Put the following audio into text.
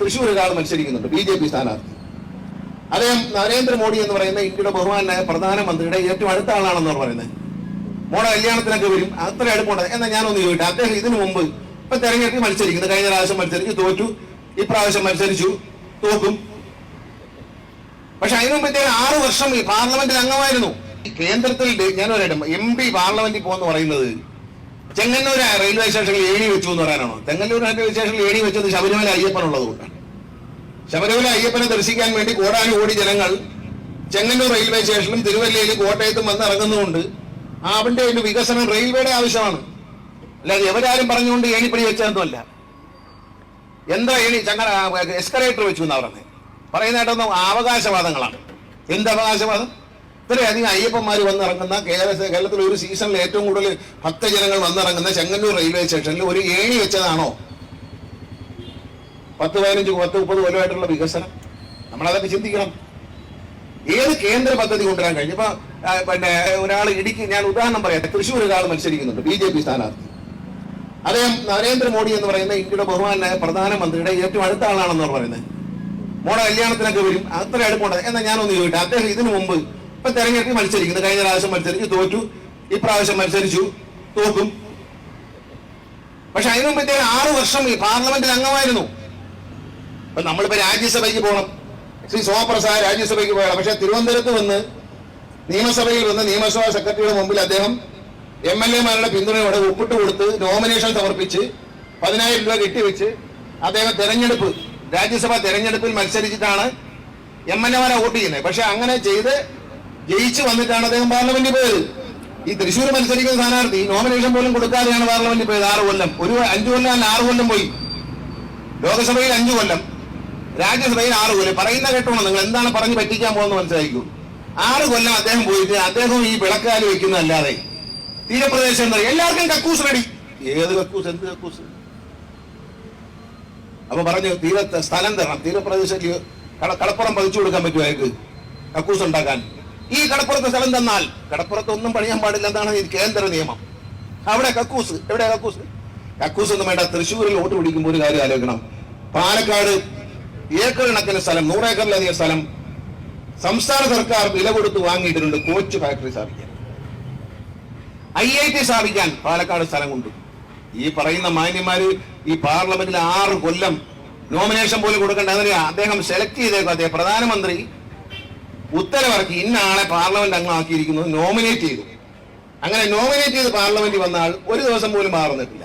തൃശ്ശൂർ ഒരാൾ മത്സരിക്കുന്നുണ്ട്. B J P സ്ഥാനാർത്ഥി. അദ്ദേഹം നരേന്ദ്രമോദി എന്ന് പറയുന്ന ഇന്ത്യയുടെ ബഹുമാനായ പ്രധാനമന്ത്രിയുടെ ഏറ്റവും അടുത്ത ആളാണെന്ന് പറയുന്നത്. മോടെ കല്യാണത്തിനൊക്കെ വരും. അത്ര എടുപ്പുണ്ട് എന്നാൽ ഞാനൊന്ന് ചോദിക്കട്ടെ. അദ്ദേഹം ഇതിനു മുമ്പ് ഇപ്പൊ തെരഞ്ഞെടുപ്പിൽ മത്സരിക്കുന്നു. കഴിഞ്ഞ പ്രാവശ്യം മത്സരിച്ചു. തോറ്റു. ഇപ്രാവശ്യം മത്സരിച്ചു. തോക്കും. പക്ഷെ അതിനു മുമ്പ് ഇദ്ദേഹം ആറു വർഷം ഈ പാർലമെന്റിൽ അംഗമായിരുന്നു. കേന്ദ്രത്തിൽ ഞാൻ പറയട്ടെ എം പി പാർലമെന്റിൽ പോകുന്ന പറയുന്നത് ചെങ്ങന്നൂർ റെയിൽവേ സ്റ്റേഷനിൽ ഏണി വെച്ചു എന്ന് പറയാനാണോ? ചെങ്ങന്നൂർ റെയിൽവേ സ്റ്റേഷനിൽ ഏണി വെച്ചത് ശബരിമല അയ്യപ്പനുള്ളത് കൊണ്ടാണ്. ശബരിമല അയ്യപ്പനെ ദർശിക്കാൻ വേണ്ടി കോടാനുകോടി ജനങ്ങൾ ചെങ്ങന്നൂർ റെയിൽവേ സ്റ്റേഷനിലും തിരുവല്ലയിൽ കോട്ടയത്തും വന്ന് ഇറങ്ങുന്നതുകൊണ്ട് ആ അവന്റെ ഒരു വികസനം റെയിൽവേയുടെ ആവശ്യമാണ്. അല്ലാതെ എവരാരും പറഞ്ഞുകൊണ്ട് ഏണിപ്പണി വെച്ചതൊന്നുമല്ല. എന്താ ഏണി? ചങ്ങന എസ്കലേറ്റർ വെച്ചു എന്നാ പറഞ്ഞത് പറയുന്നതായിട്ടൊന്നും അവകാശവാദങ്ങളാണ്. എന്ത് അവകാശവാദം? ഇത്രയധികം അയ്യപ്പന്മാർ വന്നിറങ്ങുന്ന കേരള കേരളത്തിൽ ഒരു സീസണിൽ ഏറ്റവും കൂടുതൽ ഭക്തജനങ്ങൾ വന്നിറങ്ങുന്ന ചെങ്ങന്നൂർ റെയിൽവേ സ്റ്റേഷനിൽ ഒരു ഏണി വെച്ചതാണോ? പത്ത് പതിനഞ്ച് പത്ത് മുപ്പത് കൊല്ലമായിട്ടുള്ള വികസനം. നമ്മളതൊക്കെ ചിന്തിക്കണം. ഏത് കേന്ദ്ര പദ്ധതി കൊണ്ടുവരാൻ കഴിഞ്ഞു? ഇപ്പൊ പിന്നെ ഒരാൾ ഇടുക്കി ഞാൻ ഉദാഹരണം പറയാം. തൃശ്ശൂർ ഒരാൾ മത്സരിക്കുന്നുണ്ട് ബി ജെ പി സ്ഥാനാർത്ഥി. അദ്ദേഹം നരേന്ദ്രമോദി എന്ന് പറയുന്ന ഇന്ത്യയുടെ ബഹുമാനായ പ്രധാനമന്ത്രിയുടെ ഏറ്റവും അടുത്ത ആളാണെന്ന് പറയുന്നത്. മോടെ കല്യാണത്തിനൊക്കെ വരും അത്ര അടുപ്പമുണ്ട് എന്നാൽ ഞാനൊന്ന് ചോദിക്കട്ടെ അദ്ദേഹം ഇതിനു മുമ്പ് ഇപ്പൊ തെരഞ്ഞെടുപ്പ് മത്സരിക്കുന്നു. കഴിഞ്ഞ പ്രാവശ്യം മത്സരിച്ചു തോറ്റു. ഇപ്രാവശ്യം മത്സരിച്ചു തോക്കും. പക്ഷെ അതിനു മുമ്പ് ഇദ്ദേഹം ആറു വർഷം ഈ പാർലമെന്റിൽ അംഗമായിരുന്നു. അപ്പൊ നമ്മളിപ്പോ രാജ്യസഭയ്ക്ക് പോകണം. ശ്രീ സോമപ്രസാദ് രാജ്യസഭയ്ക്ക് പോകണം. പക്ഷെ തിരുവനന്തപുരത്ത് വന്ന് നിയമസഭയിൽ വന്ന് നിയമസഭാ സെക്രട്ടറിയുടെ മുമ്പിൽ അദ്ദേഹം എം എൽ എമാരുടെ പിന്തുണയോടെ ഒപ്പിട്ട് കൊടുത്ത് നോമിനേഷൻ സമർപ്പിച്ച് പതിനായിരം രൂപ കെട്ടിവെച്ച് അദ്ദേഹം തെരഞ്ഞെടുപ്പ് രാജ്യസഭാ തെരഞ്ഞെടുപ്പിൽ മത്സരിച്ചിട്ടാണ് എം എൽ എമാരെ വോട്ട് ചെയ്യുന്നത്. പക്ഷെ അങ്ങനെ ചെയ്ത് ജയിച്ചു വന്നിട്ടാണ് അദ്ദേഹം പാർലമെന്റിൽ പോയത്. ഈ തൃശ്ശൂർ മത്സരിക്കുന്ന സ്ഥാനാർത്ഥി നോമിനേഷൻ പോലും കൊടുക്കാതെയാണ് പാർലമെന്റിൽ പോയത്. ആറ് കൊല്ലം. ഒരു അഞ്ചു കൊല്ലം അല്ല ആറ് കൊല്ലം പോയി. ലോകസഭയിൽ അഞ്ചു കൊല്ലം. രാജ്യസഭയിൽ ആറ് കൊല്ലം. പറയുന്ന കേട്ടോണം നിങ്ങൾ. എന്താണ് പറഞ്ഞ് പറ്റിക്കാൻ പോകുന്നത് മനസ്സിലാക്കൂ ആറ് കൊല്ലം അദ്ദേഹം പോയിട്ട് അദ്ദേഹം ഈ വിളക്കാൽ വെക്കുന്നതല്ലാതെ. തീരപ്രദേശം എന്താ എല്ലാവർക്കും കക്കൂസ് റെഡി ഏത് കക്കൂസ്? എന്ത് കക്കൂസ്? അപ്പൊ പറഞ്ഞു തീരത്ത് സ്ഥലം തരണം. തീരപ്രദേശത്തിൽ കട- കടപ്പുറം പതിച്ചു കൊടുക്കാൻ പറ്റും അയാൾക്ക്? കക്കൂസ് ഉണ്ടാക്കാൻ. ഈ കടപ്പുറത്ത് സ്ഥലം തന്നാൽ കടപ്പുറത്ത് ഒന്നും പണിയാൻ പാടില്ല എന്നാണ് കേന്ദ്ര നിയമം. അവിടെ കക്കൂസ് എവിടെ കക്കൂസ്? കക്കൂസ് ഒന്നും വേണ്ട തൃശ്ശൂരിൽ വോട്ട് പിടിക്കുമ്പോൾ ഒരു കാര്യം ആലോചിക്കണം. പാലക്കാട് ഏക്കർ കണക്കിന് സ്ഥലം നൂറേക്കറിലധികം സ്ഥലം സംസ്ഥാന സർക്കാർ വില കൊടുത്ത് വാങ്ങിയിട്ടുണ്ട് കോച്ച് ഫാക്ടറി സ്ഥാപിക്കാൻ. ഐ ഐ ടി സ്ഥാപിക്കാൻ പാലക്കാട് സ്ഥലം കൊണ്ട് ഈ പറയുന്ന മാന്യന്മാര് ഈ പാർലമെന്റിൽ ആറ് കൊല്ലം നോമിനേഷൻ പോലും കൊടുക്കേണ്ട അതിന് അദ്ദേഹം സെലക്ട് ചെയ്തേക്കും. അദ്ദേഹം പ്രധാനമന്ത്രി ഉത്തരവിറക്കി ഇന്ന ആളെ പാർലമെന്റ് അംഗമാക്കിയിരിക്കുന്നത് നോമിനേറ്റ് ചെയ്തു. അങ്ങനെ നോമിനേറ്റ് ചെയ്ത് പാർലമെന്റിൽ വന്നാൽ ഒരു ദിവസം പോലും മാറുന്നിട്ടില്ല.